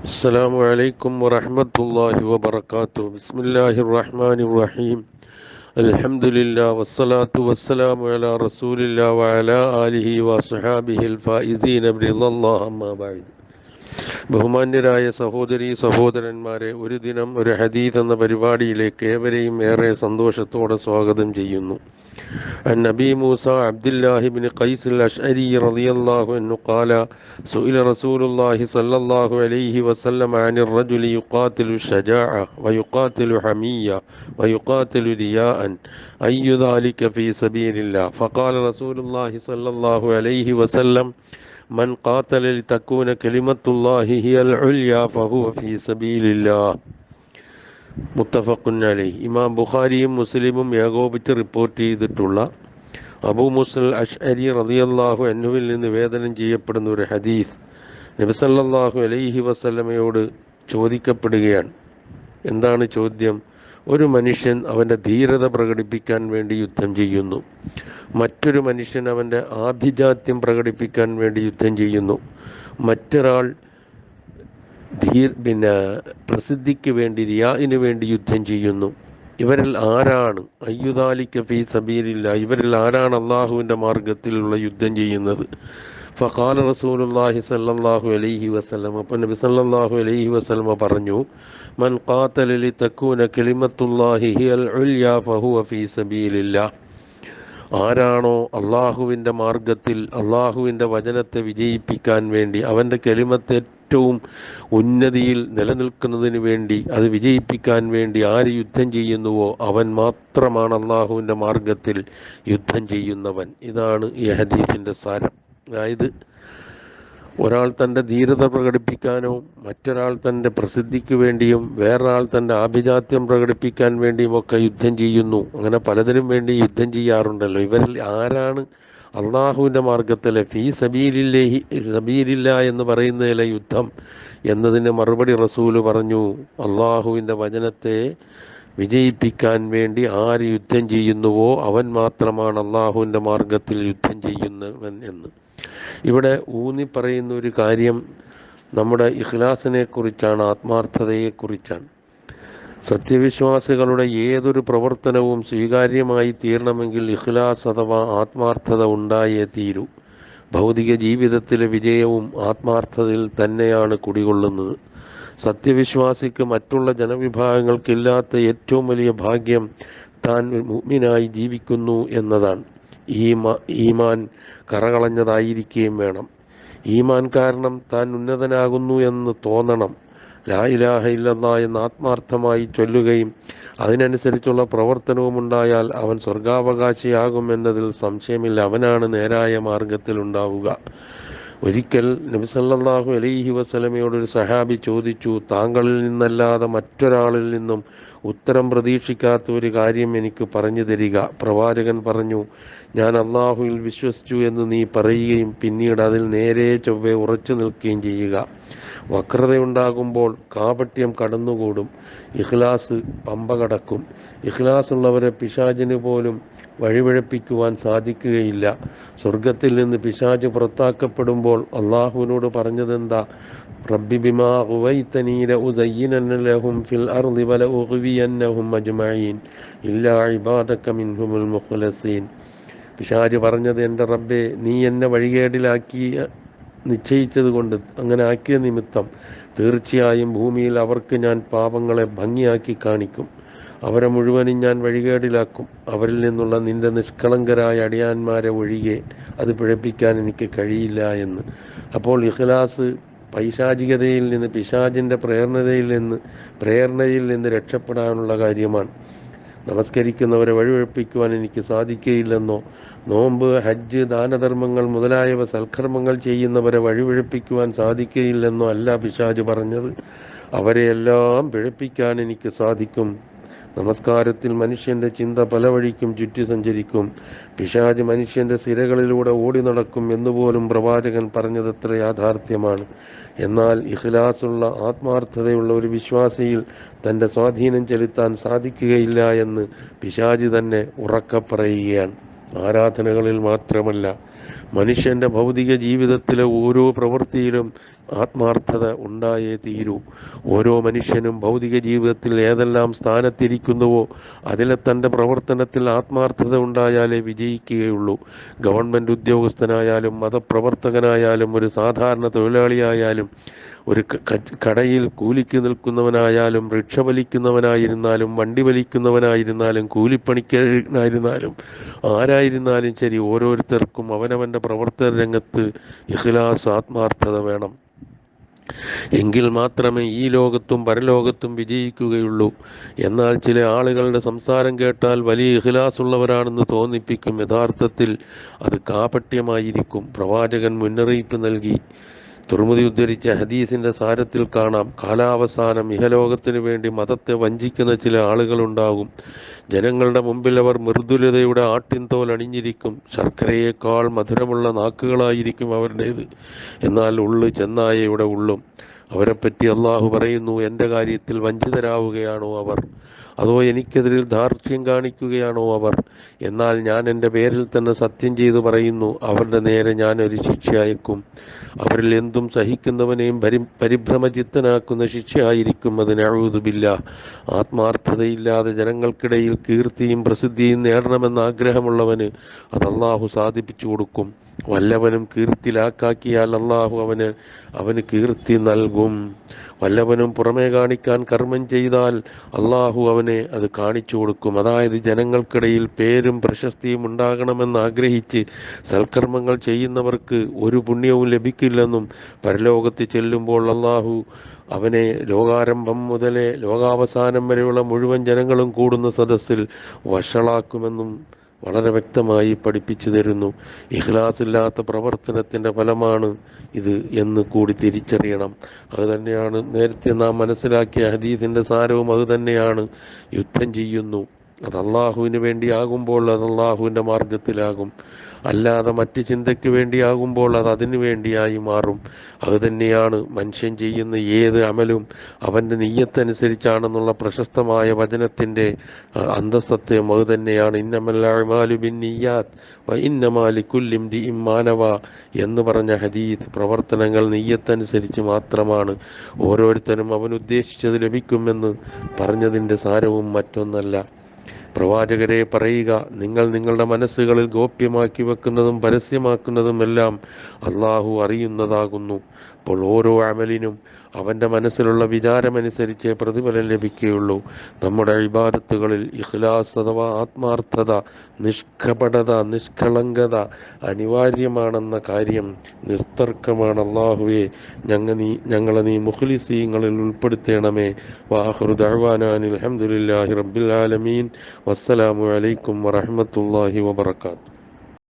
السلام عليكم ورحمة الله وبركاته بسم الله الرحمن الرحيم الحمد لله والصلاة والسلام على رسول الله وعلى آله وصحابه الفائزين برضا الله أما بعد ബഹുമാന്യരായ സഹോദരി സഹോദരന്മാരെ ഒരു ദിനം ഒരു ഹദീദ് എന്ന പരിപാടിയിലേക്ക് ഏവരെയും ഏറെ സന്തോഷത്തോടെ സ്വാഗതം ചെയ്യുന്നു أبي موسى عبد الله بن قيس الأشعري رضي الله عنه قال سئل رسول الله صلى الله عليه وسلم عن الرجل يقاتل الشجاعة ويقاتل حمية ويقاتل رياء أي ذلك في سبيل الله؟ فقال رسول الله صلى الله عليه وسلم من قاتل لتكون كلمة الله هي العليا فهو في سبيل الله. മുത്തഫഖുൻ അലൈഹി ഇമാം ബുഖാരിയും മുസ്ലിമും ഏകോപിച്ച് റിപ്പോർട്ട് ചെയ്തിട്ടുള്ള അബൂ മുസൽ അഷ്അരി റളിയല്ലാഹു അൻഹുവിൽ നിന്ന് വേദനം ചെയ്യപ്പെടുന്ന ഒരു ഹദീസ് നബിസല്ലാഹു അലൈഹി വസല്ലമയോട് ചോദിക്കപ്പെടുകയാണ്. എന്താണ് ചോദ്യം? ഒരു മനുഷ്യൻ അവന്റെ ധീരത പ്രകടിപ്പിക്കാൻ വേണ്ടി യുദ്ധം ചെയ്യുന്നു. മറ്റൊരു മനുഷ്യൻ അവന്റെ ആഭിജാത്യം പ്രകടിപ്പിക്കാൻ വേണ്ടി യുദ്ധം ചെയ്യുന്നു. മറ്റൊരാൾ ധീർ പിന്നെ പ്രസിദ്ധിക്ക് വേണ്ടി റിയാദിനു വേണ്ടി യുദ്ധം ചെയ്യുന്നു. ഇവരിൽ ആരാണ്? അയ്യുദാലിക്ക ഫീ സബീരില്ല ഇവരിൽ ആരാണ് അള്ളാഹുവിന്റെ മാർഗത്തിലുള്ള യുദ്ധം ചെയ്യുന്നത്? ഫഖാല റസൂലുള്ളാഹി സല്ലല്ലാഹു അലൈഹി വസല്ലം അപ്പോൾ നബി സല്ലല്ലാഹു അലൈഹി വസല്ലം പറഞ്ഞു മൻ ഖാതല ലി തകൂന കലിമത്തുല്ലാഹി ഹിയൽ ഉൽയ ഫഹുവ ഫീ സബീലില്ലാ. ആരാണോ അള്ളാഹുവിന്റെ മാർഗത്തിൽ അള്ളാഹുവിന്റെ വചനത്തെ വിജയിപ്പിക്കാൻ വേണ്ടി അവന്റെ കെലിമത്ത് ഏറ്റവും ഉന്നതിയിൽ നിലനിൽക്കുന്നതിന് വേണ്ടി അത് വിജയിപ്പിക്കാൻ വേണ്ടി ആര് യുദ്ധം ചെയ്യുന്നുവോ അവൻ മാത്രമാണ് അള്ളാഹുവിന്റെ മാർഗത്തിൽ യുദ്ധം ചെയ്യുന്നവൻ. ഇതാണ് ഈ ഹദീസിന്റെ സാരം. അതായത് ഒരാൾ തന്റെ ധീരത പ്രകടിപ്പിക്കാനോ മറ്റൊരാൾ തന്റെ പ്രസിദ്ധിക്ക് വേണ്ടിയും വേറൊരാൾ തന്റെ ആഭിജാത്യം പ്രകടിപ്പിക്കാൻ വേണ്ടിയും ഒക്കെ യുദ്ധം ചെയ്യുന്നു. അങ്ങനെ പലതിനും വേണ്ടി യുദ്ധം ചെയ്യാറുണ്ടല്ലോ. ഇവരിൽ ആരാണ് അള്ളാഹുവിന്റെ മാർഗത്തിലെ ഫീ സബീലില്ലേഹി സബീലില്ല എന്ന് പറയുന്നതിലെ യുദ്ധം എന്നതിന് മറുപടി റസൂൽ പറഞ്ഞു. അള്ളാഹുവിന്റെ വചനത്തെ വിജയിപ്പിക്കാൻ വേണ്ടി ആര് യുദ്ധം ചെയ്യുന്നുവോ അവൻ മാത്രമാണ് അള്ളാഹുവിന്റെ മാർഗത്തിൽ യുദ്ധം ചെയ്യുന്നവൻ എന്ന്. ഇവിടെ ഊന്നി പറയുന്ന ഒരു കാര്യം നമ്മുടെ ഇഖ്ലാസിനെ കുറിച്ചാണ് ആത്മാർത്ഥതയെക്കുറിച്ചാണ് സത്യവിശ്വാസികളുടെ ഏതൊരു പ്രവർത്തനവും സ്വീകാര്യമായി തീരണമെങ്കിൽ ഇഖ്ലാസ് അഥവാ ആത്മാർത്ഥത ഉണ്ടായേ തീരൂ. ഭൗതിക ജീവിതത്തിലെ വിജയവും ആത്മാർത്ഥതയിൽ തന്നെയാണ് കുടികൊള്ളുന്നത്. സത്യവിശ്വാസിക്ക് മറ്റുള്ള ജനവിഭാഗങ്ങൾക്കില്ലാത്ത ഏറ്റവും വലിയ ഭാഗ്യം താൻ മുഗ്മിനായി ജീവിക്കുന്നു എന്നതാണ്. ഈമാ ഈമാൻ കറകളഞ്ഞതായിരിക്കുകയും വേണം. ഈമാൻ കാരണം താൻ ഉന്നതനാകുന്നു എന്ന് തോന്നണം. ലാ ഇലാഹ എന്ന് ആത്മാർത്ഥമായി ചൊല്ലുകയും അതിനനുസരിച്ചുള്ള പ്രവർത്തനവും ഉണ്ടായാൽ അവൻ സ്വർഗാവകാശിയാകും എന്നതിൽ സംശയമില്ല. അവനാണ് നേരായ മാർഗത്തിൽ ഉണ്ടാവുക. ഒരിക്കൽ നബിസല്ലാഹു അലൈഹി വസലമയോടൊരു സഹാബി ചോദിച്ചു താങ്കളിൽ നിന്നല്ലാതെ മറ്റൊരാളിൽ നിന്നും ഉത്തരം പ്രതീക്ഷിക്കാത്ത ഒരു കാര്യം എനിക്ക് പറഞ്ഞു തരിക. പ്രവാചകൻ പറഞ്ഞു ഞാൻ അള്ളാഹുവിൽ വിശ്വസിച്ചു എന്ന് നീ പറയുകയും പിന്നീട് അതിൽ നേരെ ചൊവ്വെ ഉറച്ചു നിൽക്കുകയും ചെയ്യുക. വക്രതയുണ്ടാകുമ്പോൾ കാപട്യം കടന്നുകൂടും. ഇഖ്ലാസ് പമ്പ കടക്കും ഇഖ്ലാസ് ഉള്ളവരെ പിശാചിന് പോലും വഴിപഴപ്പിക്കുവാൻ സാധിക്കുകയില്ല. സ്വർഗത്തിൽ നിന്ന് പിശാജ് പുറത്താക്കപ്പെടുമ്പോൾ അള്ളാഹുവിനോട് പറഞ്ഞതെന്താ? റബ്ബി ബിമാ غويتني لأزينن ഫിൽ അർദി വല ولأغوينهم അജ്മഈൻ ഇല്ലാ ഇബാദക منهم മുഖ്ലസീൻ. പിശാജ് പറഞ്ഞത് എന്റെ റബ്ബെ നീ എന്നെ വഴികേടിലാക്കി നിശ്ചയിച്ചത് കൊണ്ട് അങ്ങനെ ആക്കിയ നിമിത്തം തീർച്ചയായും ഭൂമിയിൽ അവർക്ക് ഞാൻ പാപങ്ങളെ ഭംഗിയാക്കി കാണിക്കും. അവരെ മുഴുവനും ഞാൻ വഴികേടിലാക്കും. അവരിൽ നിന്നുള്ള നിന്റെ നിഷ്കളങ്കരായ അടിയാന്മാരെ ഒഴികെ അത് പിഴപ്പിക്കാൻ എനിക്ക് കഴിയില്ല എന്ന്. അപ്പോൾ ഇഖ്ലാസ് പൈശാചികതയിൽ നിന്ന് പിശാചിന്റെ പ്രേരണതയിൽ നിന്ന് പ്രേരണയിൽ നിന്ന് രക്ഷപ്പെടാനുള്ള കാര്യമാണ്. നമസ്കരിക്കുന്നവരെ വഴിവഴിപ്പിക്കുവാൻ എനിക്ക് സാധിക്കുകയില്ലെന്നോ നോമ്പ് ഹജ്ജ് ദാനധർമ്മങ്ങൾ മുതലായവ സൽക്കർമ്മങ്ങൾ ചെയ്യുന്നവരെ വഴിവഴിപ്പിക്കുവാൻ സാധിക്കുകയില്ലെന്നോ അല്ല പിശാജ് പറഞ്ഞത്. അവരെയെല്ലാം പിഴപ്പിക്കാൻ എനിക്ക് സാധിക്കും. നമസ്കാരത്തിൽ മനുഷ്യന്റെ ചിന്ത പല വഴിക്കും ചുറ്റി സഞ്ചരിക്കും. പിശാജ് മനുഷ്യന്റെ സിരകളിലൂടെ ഓടി നടക്കും എന്നുപോലും പ്രവാചകൻ പറഞ്ഞതത്ര യാഥാർത്ഥ്യമാണ്. എന്നാൽ ഇഖ്ലാസുള്ള ആത്മാർത്ഥതയുള്ള ഒരു വിശ്വാസിയിൽ തന്റെ സ്വാധീനം ചെലുത്താൻ സാധിക്കുകയില്ല എന്ന് പിശാജ് തന്നെ ഉറക്കെ പറയുകയാണ് ആരാധനകളിൽ മാത്രമല്ല മനുഷ്യന്റെ ഭൗതിക ജീവിതത്തിലെ ഓരോ പ്രവൃത്തിയിലും ആത്മാർത്ഥത ഉണ്ടായേ തീരൂ. ഓരോ മനുഷ്യനും ഭൗതിക ജീവിതത്തിൽ ഏതെല്ലാം സ്ഥാനത്തിരിക്കുന്നുവോ അതിലെ തന്റെ പ്രവർത്തനത്തിൽ ആത്മാർത്ഥത ഉണ്ടായാലേ വിജയിക്കുകയുള്ളൂ. ഗവൺമെന്റ് ഉദ്യോഗസ്ഥനായാലും മതപ്രവർത്തകനായാലും ഒരു സാധാരണ തൊഴിലാളിയായാലും ഒരു കടയിൽ കൂലിക്ക് നിൽക്കുന്നവനായാലും റിക്ഷ വലിക്കുന്നവനായിരുന്നാലും വണ്ടി വലിക്കുന്നവനായിരുന്നാലും കൂലിപ്പണിക്കായിരുന്നാലും ആരായിരുന്നാലും ശരി ഓരോരുത്തർക്കും അവനവന്റെ പ്രവർത്തന രംഗത്ത് ഇഖ്ലാസ് ആത്മാർത്ഥത വേണം. എങ്കിൽ മാത്രമേ ഈ ലോകത്തും പരലോകത്തും വിജയിക്കുകയുള്ളൂ. എന്നാൽ ചില ആളുകളുടെ സംസാരം കേട്ടാൽ വലിയ ഇഖ്ലാസുള്ളവരാണെന്ന് തോന്നിപ്പിക്കും. യഥാർത്ഥത്തിൽ അത് കാപട്യമായിരിക്കും. പ്രവാചകൻ മുന്നറിയിപ്പ് നൽകി. തുറമുതി ഉദ്ധരിച്ച ഹദീസിന്റെ സാരത്തിൽ കാണാം. കാലാവസാനം ഇഹലോകത്തിനു വേണ്ടി മതത്തെ വഞ്ചിക്കുന്ന ചില ആളുകളുണ്ടാകും. ജനങ്ങളുടെ മുമ്പിൽ അവർ മൃദുലതയുടെ ആട്ടിൻതോൽ അണിഞ്ഞിരിക്കും. ശർക്കരയേക്കാൾ മധുരമുള്ള നാക്കുകളായിരിക്കും അവരുടേത്. എന്നാൽ ഉള്ളു ചെന്നായയുടെ ഉള്ളും അവരെപ്പറ്റി അള്ളാഹു പറയുന്നു എന്റെ കാര്യത്തിൽ വഞ്ചിതരാവുകയാണോ അവർ? അതോ എനിക്കെതിരിൽ ധാർഷ്ട്യം കാണിക്കുകയാണോ അവർ? എന്നാൽ ഞാൻ എന്റെ പേരിൽ തന്നെ സത്യം ചെയ്തു പറയുന്നു അവരുടെ നേരെ ഞാൻ ഒരു ശിക്ഷ അയക്കും. അവരിൽ എന്തും സഹിക്കുന്നവനെയും പരി പരിഭ്രമചിത്തനാക്കുന്ന ശിക്ഷയായിരിക്കും അതിന്. അഴുതുമില്ല ആത്മാർത്ഥതയില്ലാതെ ജനങ്ങൾക്കിടയിൽ കീർത്തിയും പ്രസിദ്ധിയും നേടണമെന്ന ആഗ്രഹമുള്ളവന് അത് അള്ളാഹു സാധിപ്പിച്ചു കൊടുക്കും. വല്ലവനും കീർത്തിലാക്കാക്കിയാൽ അള്ളാഹു അവന് അവന് കീർത്തി നൽകും. വല്ലവനും പുറമേ കാണിക്കാൻ കർമ്മം ചെയ്താൽ അള്ളാഹു അവനെ അത് കാണിച്ചു കൊടുക്കും. അതായത് ജനങ്ങൾക്കിടയിൽ പേരും പ്രശസ്തിയും ഉണ്ടാകണമെന്ന് ആഗ്രഹിച്ച് സൽക്കർമ്മങ്ങൾ ചെയ്യുന്നവർക്ക് ഒരു പുണ്യവും ലഭിക്കില്ലെന്നും പരലോകത്ത് ചെല്ലുമ്പോൾ അള്ളാഹു അവനെ ലോകാരംഭം മുതലേ ലോകാവസാനം വരെയുള്ള മുഴുവൻ ജനങ്ങളും കൂടുന്ന സദസ്സിൽ വഷളാക്കുമെന്നും വളരെ വ്യക്തമായി പഠിപ്പിച്ചു തരുന്നു. ഇഖ്ലാസ് ഇല്ലാത്ത പ്രവർത്തനത്തിന്റെ ഫലമാണ് ഇത് എന്ന് കൂടി തിരിച്ചറിയണം. അത് തന്നെയാണ് നേരത്തെ നാം മനസ്സിലാക്കിയ ഹദീസിന്റെ സാരവും അത് തന്നെയാണ്. യുദ്ധം ചെയ്യുന്നു. അത് അള്ളാഹുവിന് വേണ്ടിയാകുമ്പോൾ അത് അള്ളാഹുവിന്റെ മാർഗത്തിലാകും അല്ലാതെ മറ്റ് ചിന്തയ്ക്ക് വേണ്ടിയാകുമ്പോൾ അത് അതിനു വേണ്ടിയായി മാറും. അത് തന്നെയാണ് മനുഷ്യൻ ചെയ്യുന്ന ഏത് അമലും അവന്റെ നെയ്യത്തനുസരിച്ചാണെന്നുള്ള പ്രശസ്തമായ വചനത്തിന്റെ അന്തസത്യം അത് തന്നെയാണ്. ഇന്നമല്ലാമാലു എന്ന് പറഞ്ഞ ഹദീസ് പ്രവർത്തനങ്ങൾ നെയ്യത്തനുസരിച്ച് മാത്രമാണ്. ഓരോരുത്തരും അവൻ ഉദ്ദേശിച്ചത് ലഭിക്കുമെന്ന് പറഞ്ഞതിന്റെ സാരവും മറ്റൊന്നല്ല. പ്രവാചകരെ പറയുക നിങ്ങൾ നിങ്ങളുടെ മനസ്സുകളിൽ ഗോപ്യമാക്കി വെക്കുന്നതും പരസ്യമാക്കുന്നതും എല്ലാം അള്ളാഹു അറിയുന്നതാകുന്നു. അപ്പോൾ ഓരോ അമലിനും അവന്റെ മനസ്സിലുള്ള വിചാരമനുസരിച്ച് പ്രതിഫലം ലഭിക്കുകയുള്ളൂ. നമ്മുടെ ഇബാദത്തുകളിൽ ഇഖ്ലാസ് അഥവാ ആത്മാർത്ഥത നിഷ്കപടത നിഷ്കളങ്കത അനിവാര്യമാണെന്ന കാര്യം നിസ്തർക്കമാണ്. അള്ളാഹുവെ ഞങ്ങൾ നീ ഞങ്ങളെ നീ മുഖ്ലിസീങ്ങളിൽ ഉൾപ്പെടുത്തേണമേ. വാഹുറു ദഅ്വാനാനിൽ അൽഹംദുലില്ലാഹി റബ്ബിൽ ആലമീൻ. വസ്സലാമു അലൈക്കും വറഹ്മത്തുള്ളാഹി വബറകാതുഹു.